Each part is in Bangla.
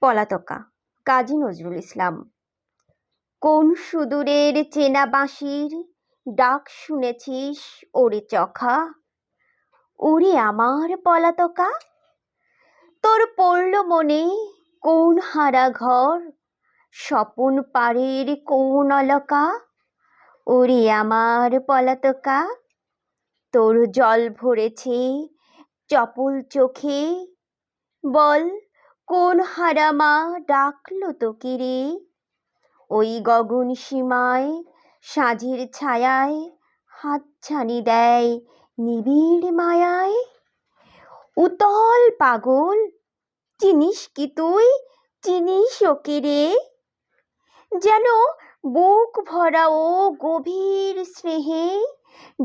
পলাতকা। কাজী নজরুল ইসলাম। কোন সুদূরের চেনা বাঁশির ডাক শুনেছিস ওরে চখা? ওরে আমার পলাতকা। তোর পড়ল মনে কোন হারা ঘর? স্বপন পাড়ের কোন অলকা? ওরে আমার পলাতকা। তোর জল ভরেছে চপল চোখে। বল কোন হারামা ডাকলো তোকে রে? ওই গগন সীমায় সাঁঝের ছায়ায় হাতছানি দেয় নিবিড় মায়ায়। উতল পাগল, চিনিস কি তুই? চিনিস ওকে রে? যেন বুক ভরা ও গভীর স্নেহে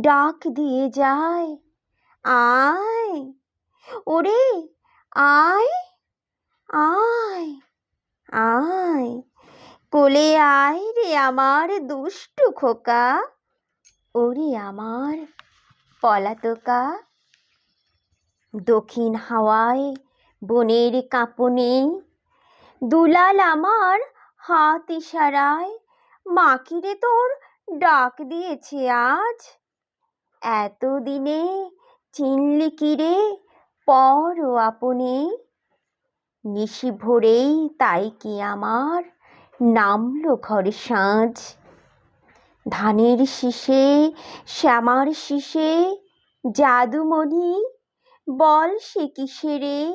ডাক দিয়ে যায়। আয়, ওরে, আয়। আয় আয়, কোলে আয় রে আমার দুষ্টু খোকা। ওরে আমার পলাতকা। দক্ষিণ হাওয়ায় বনের কাঁপনে দুলাল আমার হাত ইশারায় মাকিরে তোর ডাক দিয়েছে আজ। এতদিনে চিনলি কি রে পর ও আপনে? নিশি ভোরেই তাই কি আমার? নামলো ঘরে সাঁঝ ধানের শীষে, শ্যামার শীষে, জাদুমণি, বল সে কিসেরে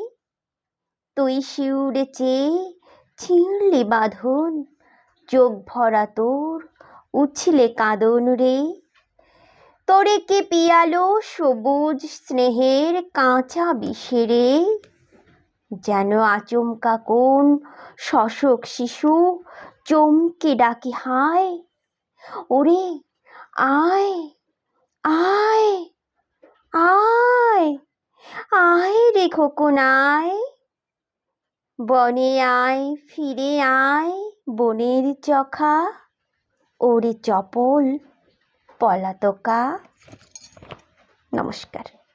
তুই শিউরে চেয়ে ছিঁড়লি বাঁধন, চোখ ভরা তোর উছলে কাঁদন রে। তোরে কে পিয়ালো সবুজ স্নেহের কাঁচা বিষেরে যেন আচমকা কোন শশক শিশু চমকে ডাকি, হায়, ওরে, আয় আয় আয় আয় রে খোকন আয় বনে আয়, ফিরে আয়, বনের চখা, ওরে চপল পলাতকা। নমস্কার।